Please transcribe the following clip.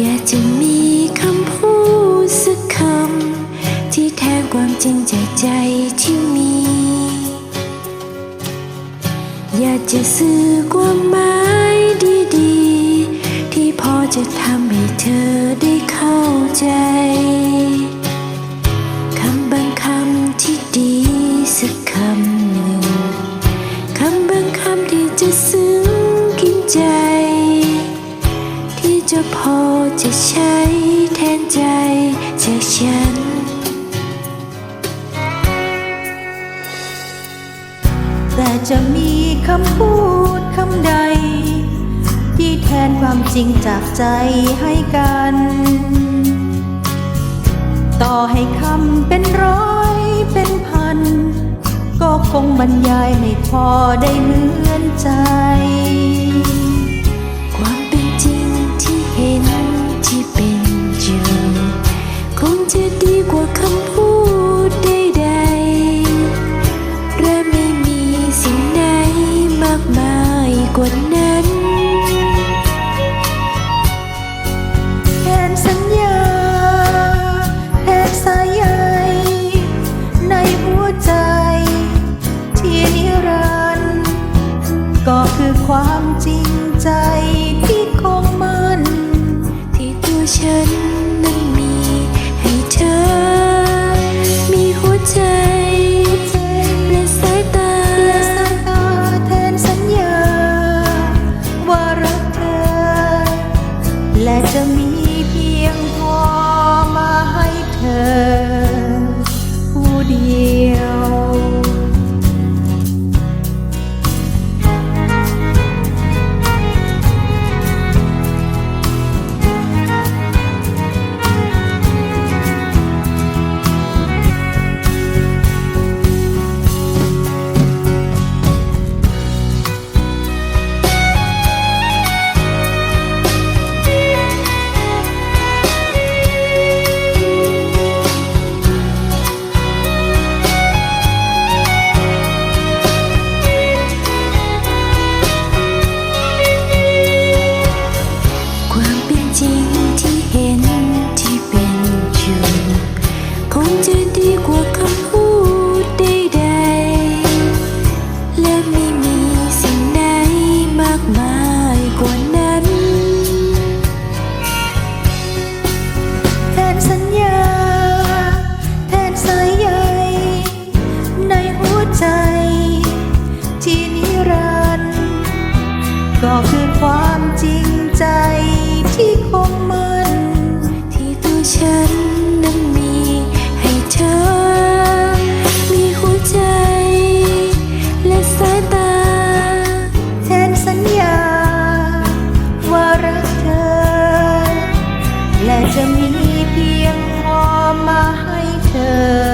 อยากจะมีคำพูดสักคำ ที่แทนความจริงจากใจที่มี อยากจะสื่อความหมายดีๆ ที่พอจะทำให้เธอได้เข้าใจ จะใช้แทนใจจากฉัน แต่จะมีคำพูดคำใด ที่แทนความจริงจากใจให้กัน ต่อให้คำเป็นร้อยเป็นพัน ก็คงบรรยายไม่พอได้เหมือนใจ จะดีกว่าคำพูดใดๆและไม่มีสิ่งไหนมากมายกว่านั้นแทนสัญญาแทนสายใยในหัวใจ ที่นิรันดร์ก็คือความจริงใจที่คงมันที่ตัวฉัน จะมีเพียงพอมาให้เธอ